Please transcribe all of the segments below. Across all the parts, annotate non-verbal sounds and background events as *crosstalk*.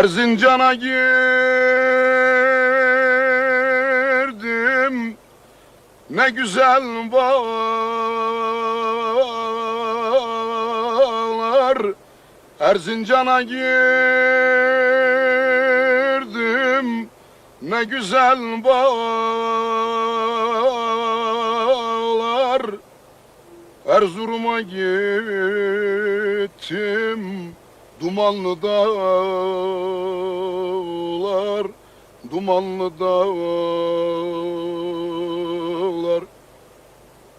Erzincan'a girdim. Ne güzel bağlar. Erzincan'a girdim. Ne güzel bağlar. Erzurum'a gittim Dumanlı dağlar Dumanlı dağlar.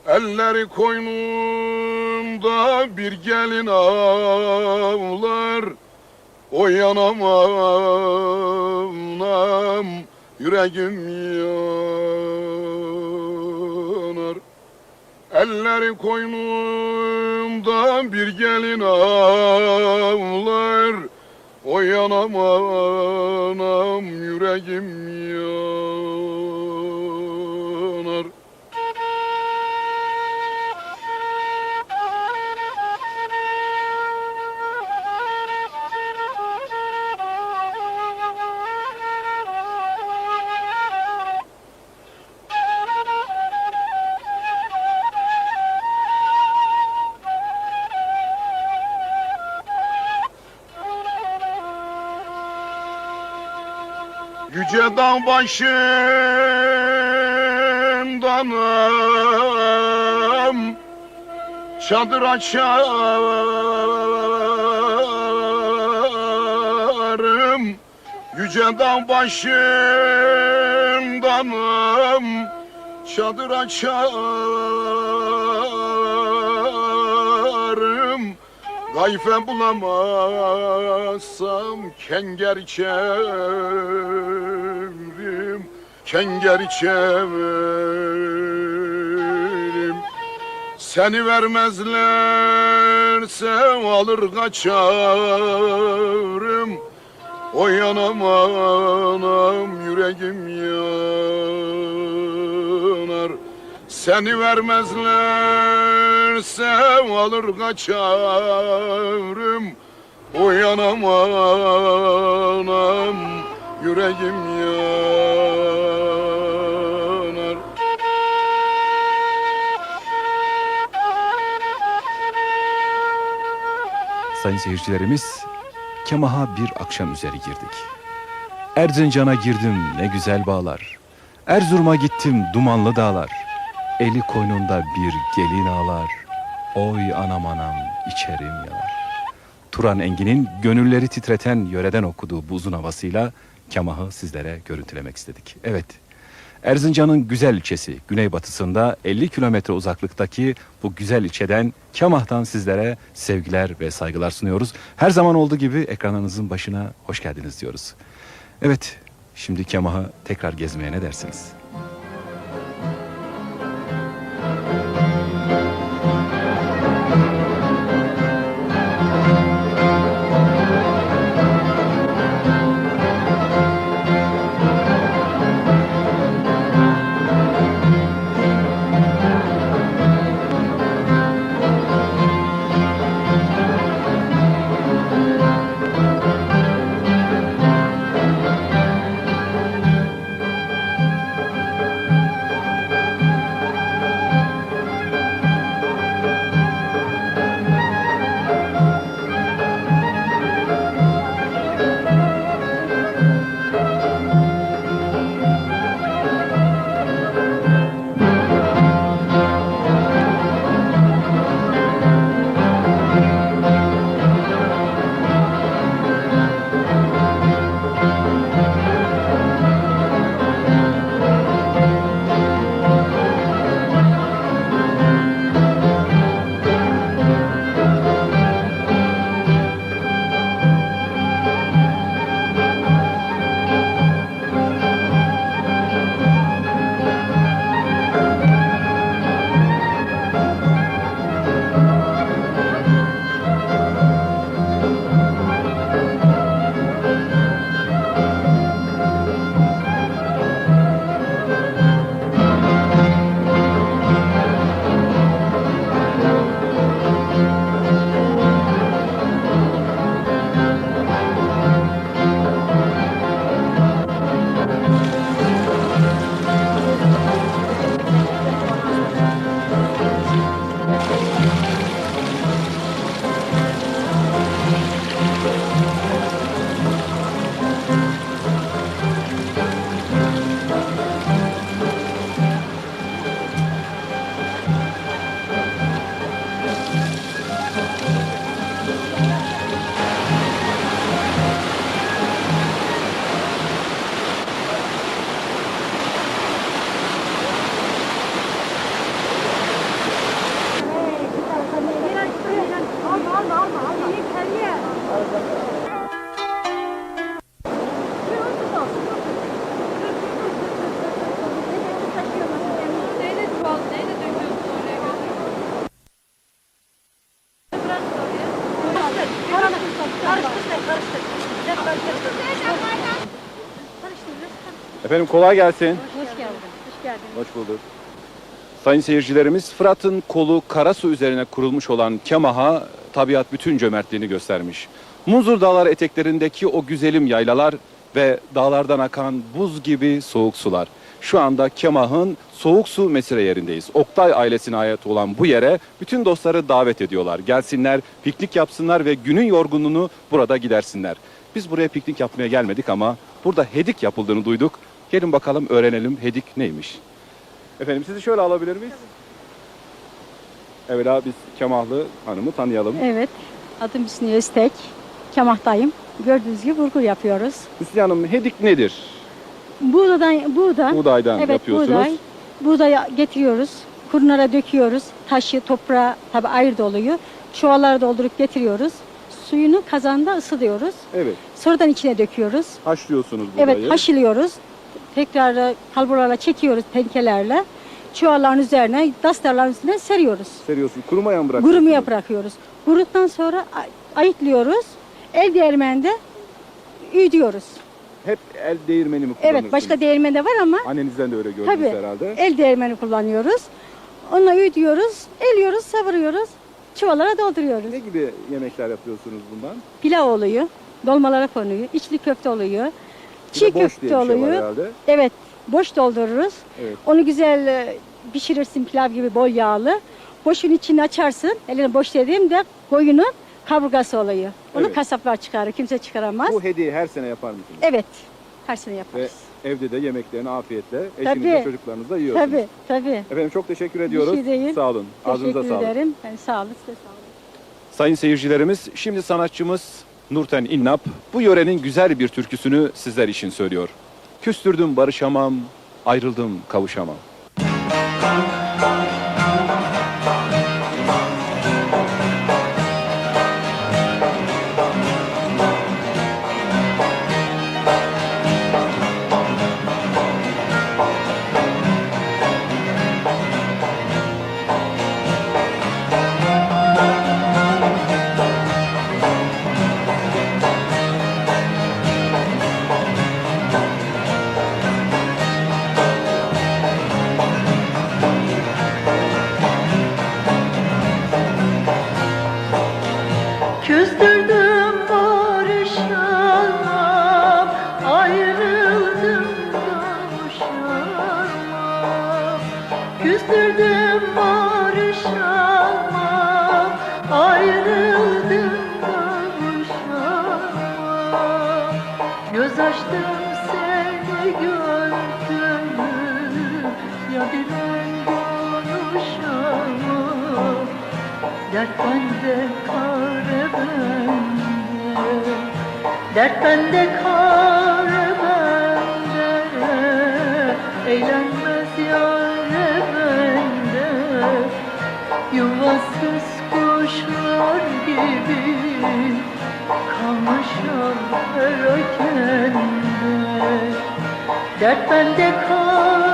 Elleri koynunda bir gelin ağlar O yanam anam yüreğim yanar Elleri koynunda bir gelin ağlar O yanam anam yüreğim yanar dağ başındanım Çadır açarım. Yüce dağ başındanım Çadır açarım Gayfe bulamazsam kenger çevrim Kenger çevrim Seni vermezlerse alır kaçarım. O yanam anam yüreğim yanar Seni vermezlerse alır kaçarım O yanam anam yüreğim yanar Sayın seyircilerimiz, Kemah'a bir akşam üzeri girdik. Erzincan'a girdim ne güzel bağlar. Erzurum'a gittim dumanlı dağlar. Eli koynunda bir gelin ağlar. Oy anam anam içerim yalar. Turan Engin'in gönülleri titreten yöreden okuduğu bu uzun havasıyla Kemah'ı sizlere görüntülemek istedik. Evet, Erzincan'ın güzel ilçesi güneybatısında 50 kilometre uzaklıktaki bu güzel ilçeden Kemah'tan sizlere sevgiler ve saygılar sunuyoruz. Her zaman olduğu gibi ekranınızın başına hoş geldiniz diyoruz. Evet, şimdi Kemah'ı tekrar gezmeye ne dersiniz? Efendim kolay gelsin. Hoş geldin. Hoş geldin. Hoş bulduk. Sayın seyircilerimiz Fırat'ın kolu Karasu üzerine kurulmuş olan Kemah'a tabiat bütün cömertliğini göstermiş. Munzur Dağları eteklerindeki o güzelim yaylalar ve dağlardan akan buz gibi soğuk sular. Şu anda Kemah'ın soğuk su mesire yerindeyiz. Oktay ailesine ait olan bu yere bütün dostları davet ediyorlar. Gelsinler, piknik yapsınlar ve günün yorgunluğunu burada gidersinler. Biz buraya piknik yapmaya gelmedik ama burada hedik yapıldığını duyduk. Gelin bakalım öğrenelim hedik neymiş. Efendim sizi şöyle alabilir miyiz? Evvela biz Kemahlı hanımı tanıyalım. Evet. Adım Hüsnü Öztek. Kemahtayım. Gördüğünüz gibi burgu yapıyoruz. Hüsnü Hanım hedik nedir? Buğdadan, buğda. Buğdaydan evet, yapıyorsunuz. buğday. Buğdayı getiriyoruz. Kurnara döküyoruz. Taşı, toprağı tabi ayrı oluyor. Çuvallara doldurup getiriyoruz. Suyunu kazanda ısıtıyoruz. Evet. Sonradan içine döküyoruz. Haşlıyorsunuz buğdayı. Evet, haşlıyoruz. Tekrar kalburlarla çekiyoruz tenkelerle. Çuvalların üzerine, dastarların üstüne seriyoruz. Seriyorsunuz. Kurumaya mı bırakıyorsunuz? Kurumaya bırakıyoruz. Kuruduktan sonra ay- ayıklıyoruz. El değirmeninde üyüdüyoruz. Hep el değirmeni mi kullanırsınız? Evet başka değirmen de var ama Annenizden de öyle gördünüz tabii herhalde. el değirmeni kullanıyoruz. Onunla üyüdüyoruz, eliyoruz, savuruyoruz. Çuvallara dolduruyoruz. Ne gibi yemekler yapıyorsunuz bundan? Pilav oluyor, dolmalara konuyor, içli köfte oluyor, Bir çiğ de boş diye köfte bir şey var oluyor. herhalde. evet, boş doldururuz. Evet. Onu güzel e, pişirirsin pilav gibi bol yağlı. Boşun içini açarsın. Eline boş dediğimde koyunun kaburgası oluyor. Onu Evet. kasaplar çıkarır. Kimse çıkaramaz. Bu hediye her sene yapar mısınız? Evet. Her sene yaparız. Evde de yemeklerini afiyetle Tabii. eşinizle çocuklarınızla yiyorsunuz. Tabii, tabii. Efendim çok teşekkür ediyoruz. Bir şey değil. Sağ olun. Ağzınıza Teşekkür sağlık. ederim. Ben sağ olun, size sağ olun. Sayın seyircilerimiz, şimdi sanatçımız Nurten İnnap bu yörenin güzel bir türküsünü sizler için söylüyor. Küstürdüm barışamam, ayrıldım kavuşamam. Bende kare bende Eğlenmez yare bende. Yuvasız kuşlar gibi Kalmışam perakende Dert bende kare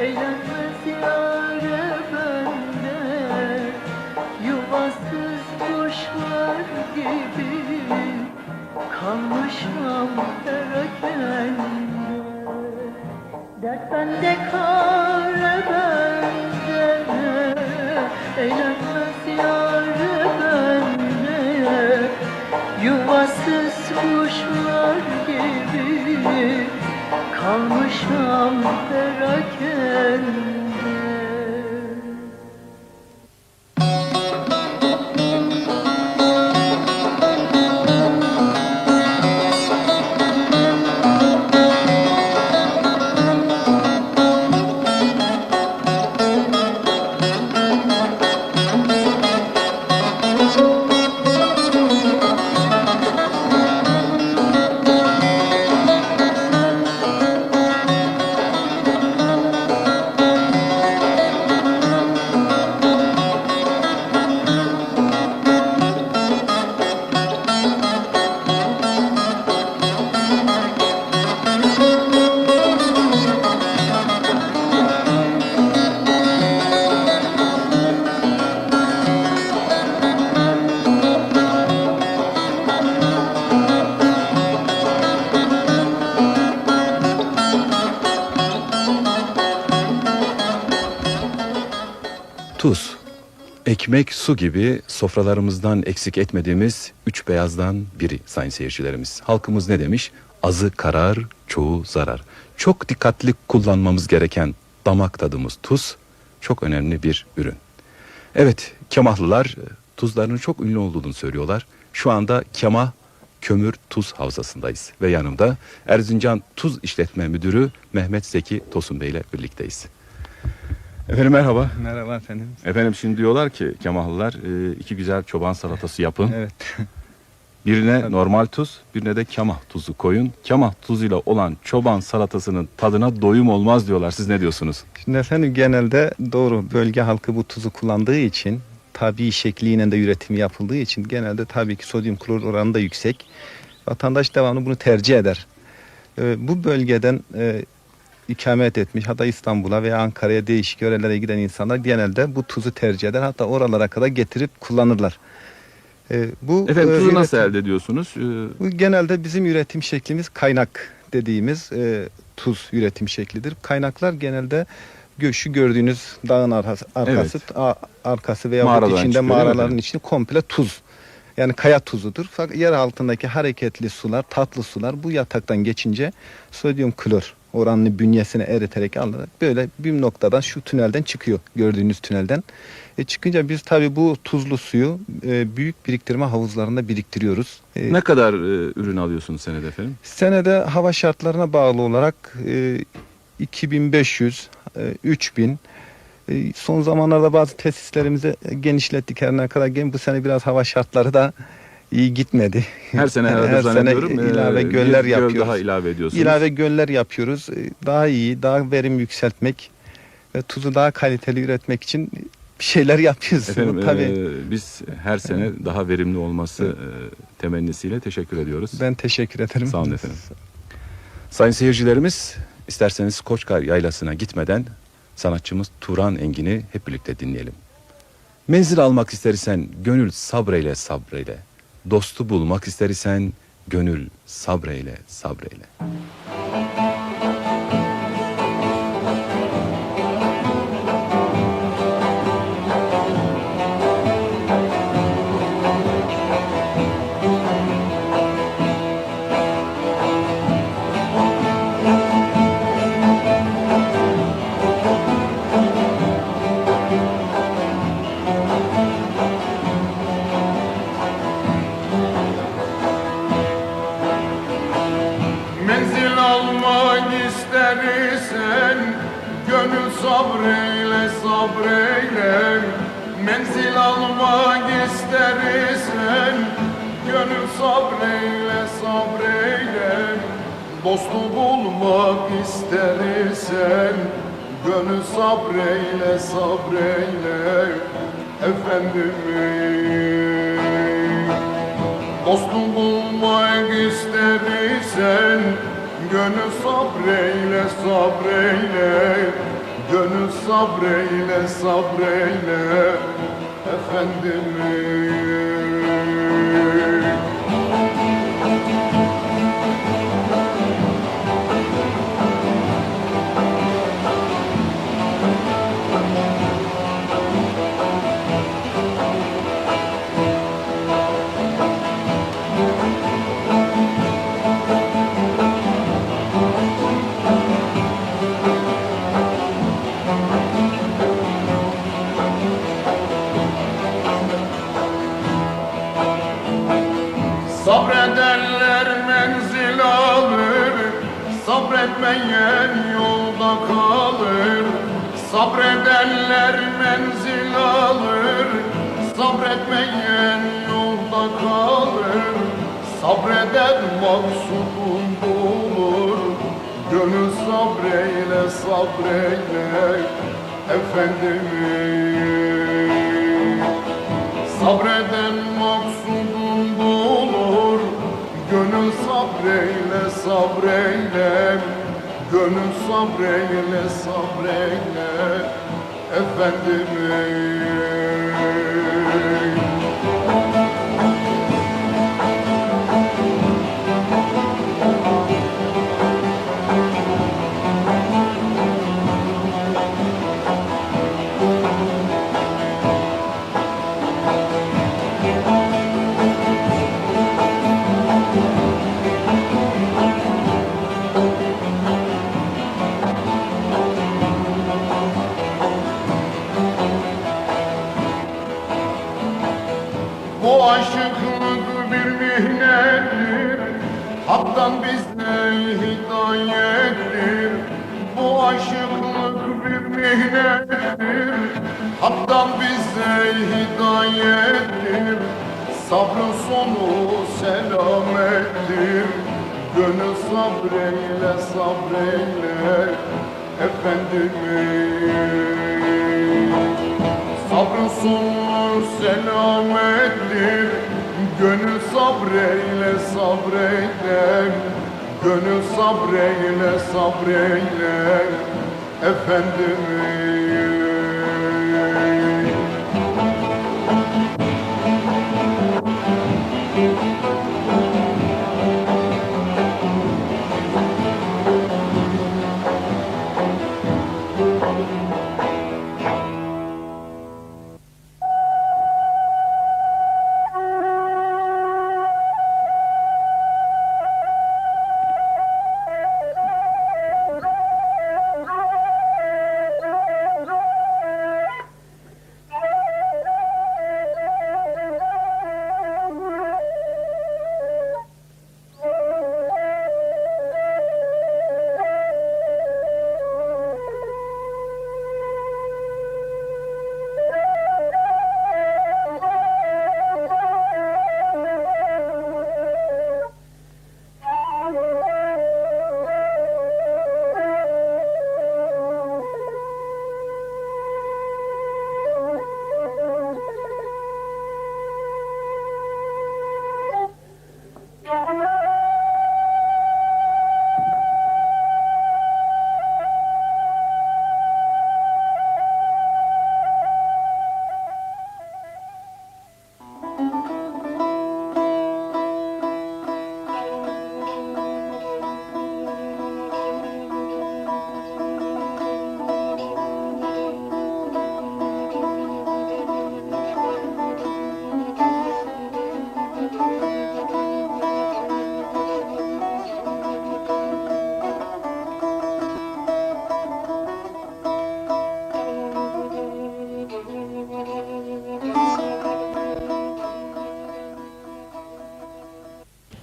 Eğlenmez yâre bende Yuvasız kuşlar gibi. Kalmışam perakende. Dert bende kara bende. Eğlenmez yâre bende Yuvasız kuşlar gibi. Kalmışam ekmek, su gibi sofralarımızdan eksik etmediğimiz üç beyazdan biri sayın seyircilerimiz. Halkımız ne demiş? Azı karar, çoğu zarar. Çok dikkatli kullanmamız gereken damak tadımız tuz çok önemli bir ürün. Evet, Kemahlılar e, tuzlarının çok ünlü olduğunu söylüyorlar. Şu anda Kemah Kömür Tuz Havzası'ndayız ve yanımda Erzincan Tuz İşletme Müdürü Mehmet Zeki Tosun Bey ile birlikteyiz. Efendim merhaba. Merhaba efendim. Efendim şimdi diyorlar ki Kemahlılar e, iki güzel çoban salatası yapın. Evet. Birine normal tuz, birine de kemah tuzu koyun. Kemah tuzuyla olan çoban salatasının tadına doyum olmaz diyorlar. Siz ne diyorsunuz? Şimdi efendim genelde doğru bölge halkı bu tuzu kullandığı için tabi şekliyle de üretim yapıldığı için genelde tabii ki sodyum klor oranı da yüksek. Vatandaş devamlı bunu tercih eder. Ee, bu bölgeden e, ikamet etmiş hatta İstanbul'a veya Ankara'ya değişik yörelere giden insanlar genelde bu tuzu tercih eder. Hatta oralara kadar getirip kullanırlar. Ee, bu Efendim e, tuzu nasıl üretim- elde ediyorsunuz? Ee, Bu genelde bizim üretim şeklimiz kaynak dediğimiz e, tuz üretim şeklidir. Kaynaklar genelde şu gördüğünüz dağın arkası, arkası, a- arkası veya Mağaradan içinde çıkıyor, mağaraların içinde komple tuz. Yani kaya tuzudur. Fakat yer altındaki hareketli sular, tatlı sular bu yataktan geçince sodyum klor oranını bünyesine eriterek alarak böyle bir noktadan şu tünelden çıkıyor gördüğünüz tünelden. E çıkınca biz tabii bu tuzlu suyu e, büyük biriktirme havuzlarında biriktiriyoruz. E, ne kadar e, ürün alıyorsunuz senede efendim? Senede hava şartlarına bağlı olarak e, 2500, e, 3000 e, son zamanlarda bazı tesislerimizi genişlettik her ne kadar gen bu sene biraz hava şartları da iyi gitmedi. Her sene herhalde Her sene zannediyorum. e, ilave bir göller göl yapıyoruz. daha ilave ediyorsunuz. İlave göller yapıyoruz. E, Daha iyi, daha verim yükseltmek ve tuzu daha kaliteli üretmek için bir şeyler yapıyoruz. Efendim Tabii e, biz her sene daha verimli olması e, temennisiyle teşekkür ediyoruz. ben teşekkür ederim. Sağ olun efendim. Sayın seyircilerimiz, isterseniz Koçkar Yaylası'na gitmeden sanatçımız Turan Engin'i hep birlikte dinleyelim. Menzil almak istersen gönül sabreyle sabreyle. Dostu bulmak istersen gönül sabreyle sabreyle. Sabreyle sabreyle Efendim Dostum bulmak istersen Gönül sabreyle sabreyle Gönül sabreyle sabreyle Efendim Sabretmeyen yolda kalır Sabredenler menzil alır. Sabretmeyen yolda kalır Sabreden maksudun bulur. Gönül sabreyle sabreyle Efendimiz. Sabreden maksudun bulur Gönül sabreyle sabreyle Gönül sabreyle sabreyle Efendimiz aşıklık bir mihnettir. Hak'tan bize hidayettir? Bu aşıklık bir mihnettir. Hak'tan bize hidayettir? Sabrın sonu selamettir. Gönül sabreyle sabreyle Efendimiz. Sabrın sonu selamettir Gönül sabreyle sabreyle Gönül sabreyle sabreyle. Efendimiz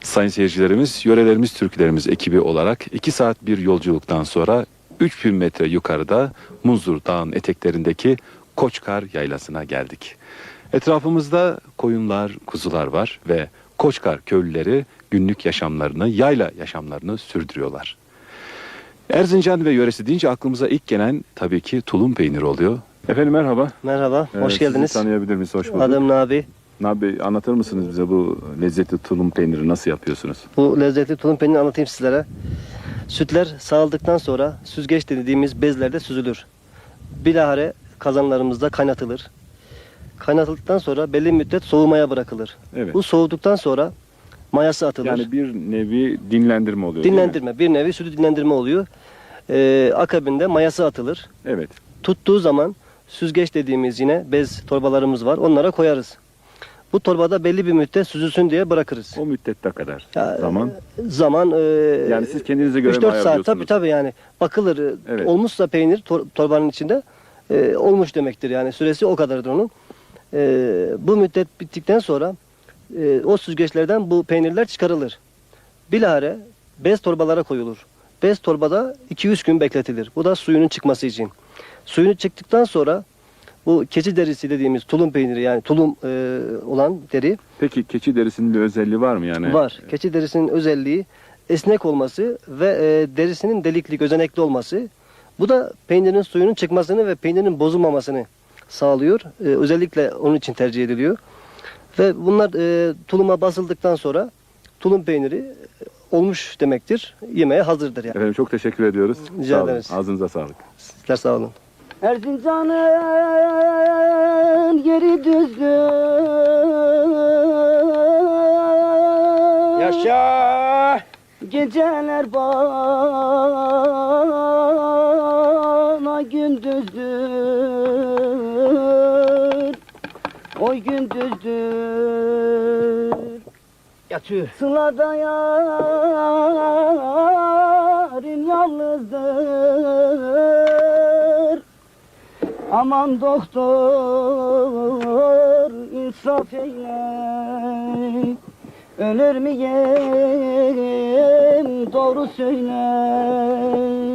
Sayın seyircilerimiz, yörelerimiz, türkülerimiz ekibi olarak 2 saat bir yolculuktan sonra 3000 metre yukarıda Munzur Dağı'nın eteklerindeki Koçkar Yaylası'na geldik. Etrafımızda koyunlar, kuzular var ve Koçkar köylüleri günlük yaşamlarını, yayla yaşamlarını sürdürüyorlar. Erzincan ve yöresi deyince aklımıza ilk gelen tabii ki tulum peyniri oluyor. Efendim merhaba. Merhaba, Ee, hoş sizi geldiniz. tanıyabilir miyiz? Hoş bulduk. Adım Nabi. Nabi anlatır mısınız bize bu lezzetli tulum peyniri nasıl yapıyorsunuz? Bu lezzetli tulum peynirini anlatayım sizlere. Sütler sağıldıktan sonra süzgeç dediğimiz bezlerde süzülür. Bilahare kazanlarımızda kaynatılır. Kaynatıldıktan sonra belli müddet soğumaya bırakılır. Evet. Bu soğuduktan sonra mayası atılır. Yani bir nevi dinlendirme oluyor. dinlendirme, bir nevi sütü dinlendirme oluyor. Ee, akabinde mayası atılır. Evet. Tuttuğu zaman süzgeç dediğimiz yine bez torbalarımız var. Onlara koyarız. Bu torbada belli bir müddet süzülsün diye bırakırız. O müddette kadar Ya, zaman. Zaman e, Yani siz kendinize göre mi 3-4 saat ayarlıyorsunuz? tabii tabii yani bakılır. e, Evet. Olmuşsa peynir tor- torbanın içinde e, olmuş demektir yani süresi o kadardır onun. E, bu müddet bittikten sonra e, o süzgeçlerden bu peynirler çıkarılır. Bilahare bez torbalara koyulur. Bez torbada 200 gün bekletilir. Bu da suyunun çıkması için. Suyunu çıktıktan sonra bu keçi derisi dediğimiz tulum peyniri yani tulum e, olan deri Peki keçi derisinin bir özelliği var mı yani? Var. Keçi derisinin özelliği esnek olması ve e, derisinin delikli, gözenekli olması. Bu da peynirin suyunun çıkmasını ve peynirin bozulmamasını sağlıyor. E, özellikle onun için tercih ediliyor. Ve bunlar e, tuluma basıldıktan sonra tulum peyniri olmuş demektir. Yemeğe hazırdır yani. Efendim çok teşekkür ediyoruz. Rica Sağ olun. ederiz. Ağzınıza sağlık. Sizler sağ olun. Erzincan'ın yeri düzgün Yaşa! Geceler bana gündüzdür Oy gündüzdür Yatıyor. Sılada yarim yalnızdır Aman doktor insaf eyle. Ölür müyüm? Doğru söyle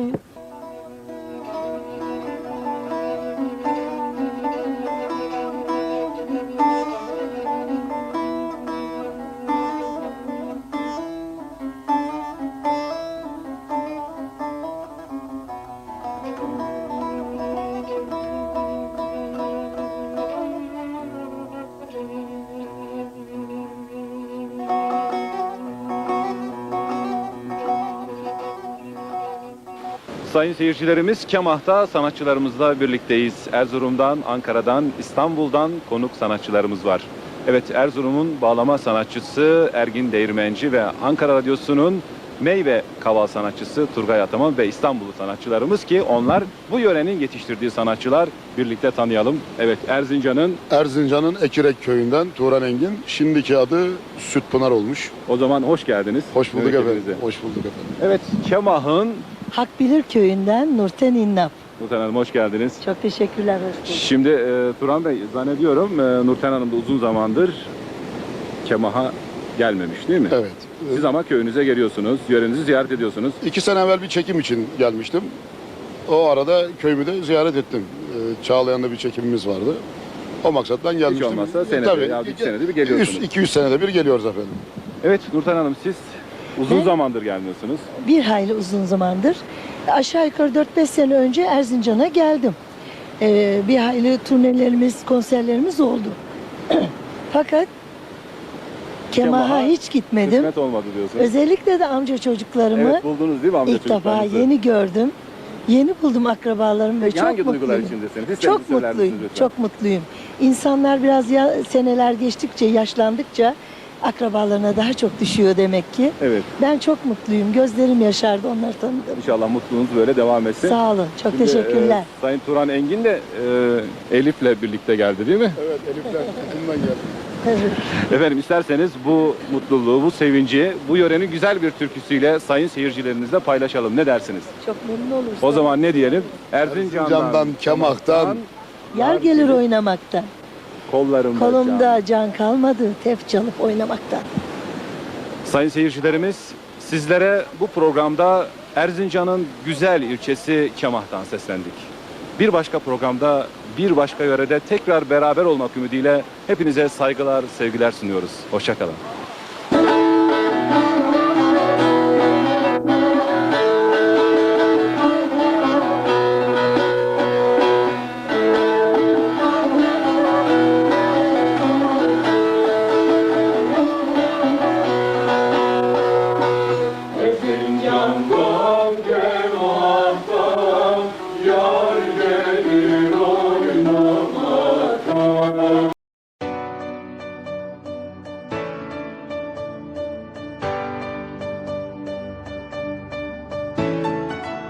Sayın seyircilerimiz Kemah'ta sanatçılarımızla birlikteyiz. Erzurum'dan, Ankara'dan, İstanbul'dan konuk sanatçılarımız var. Evet Erzurum'un bağlama sanatçısı Ergin Değirmenci ve Ankara Radyosu'nun meyve kaval sanatçısı Turgay Ataman ve İstanbullu sanatçılarımız ki onlar bu yörenin yetiştirdiği sanatçılar birlikte tanıyalım. Evet Erzincan'ın Erzincan'ın Ekirek köyünden Turan Engin. Şimdiki adı Sütpınar olmuş. o zaman hoş geldiniz. Hoş bulduk efendim. Hoş bulduk efendim. Evet Kemah'ın Hakbilir köyünden Nurten İnnap. Nurten Hanım hoş geldiniz. Çok teşekkürler. Hoş bulduk. Şimdi e, Turan Bey zannediyorum e, Nurten Hanım da uzun zamandır Kemah'a gelmemiş değil mi? Evet. Siz ama köyünüze geliyorsunuz, yörenizi ziyaret ediyorsunuz. İki sene evvel bir çekim için gelmiştim. O arada köyümü de ziyaret ettim. Ee, Çağlayan'da bir çekimimiz vardı. O maksattan gelmiştim. olmazsa senede Tabii, ya bir iki- senede bir geliyorsunuz. 200 senede bir geliyoruz efendim. Evet Nurten Hanım siz uzun Ben- zamandır gelmiyorsunuz. Bir hayli uzun zamandır. Aşağı yukarı 4-5 sene önce Erzincan'a geldim. Ee, bir hayli turnelerimiz, konserlerimiz oldu. *clears throat* Fakat Kemah'a Kemah'a hiç gitmedim. Kısmet olmadı diyorsunuz. Özellikle de amca çocuklarımı Evet buldunuz değil mi amca ilk defa çocuklarınızı? yeni gördüm. Yeni buldum akrabalarımı ve Peki çok hangi duygular mutluyum. içindesiniz? Çok söyler misiniz mutluyum, lütfen? çok mutluyum. İnsanlar biraz ya seneler geçtikçe, yaşlandıkça akrabalarına daha çok düşüyor demek ki. Evet Ben çok mutluyum. Gözlerim yaşardı onları tanıdım. inşallah mutluluğunuz böyle devam etsin. Sağ olun. Çok Şimdi, teşekkürler. e, Sayın Turan Engin de e, Elif'le birlikte geldi değil mi? Evet Elifler Kızım'dan geldim. Efendim isterseniz bu mutluluğu, bu sevinci, bu yörenin güzel bir türküsüyle sayın seyircilerinizle paylaşalım. Ne dersiniz? Çok memnun olursun. O zaman ne diyelim? Erzincan'dan, Erzincan'dan, Kemah'tan, Yar gelir oynamaktan. Kollarımda, can. Kolumda can kalmadı. Tef çalıp oynamaktan. Sayın seyircilerimiz, sizlere bu programda Erzincan'ın güzel ilçesi Kemah'tan seslendik. Bir başka programda, bir başka yörede tekrar beraber olmak ümidiyle hepinize saygılar, sevgiler sunuyoruz. Hoşçakalın.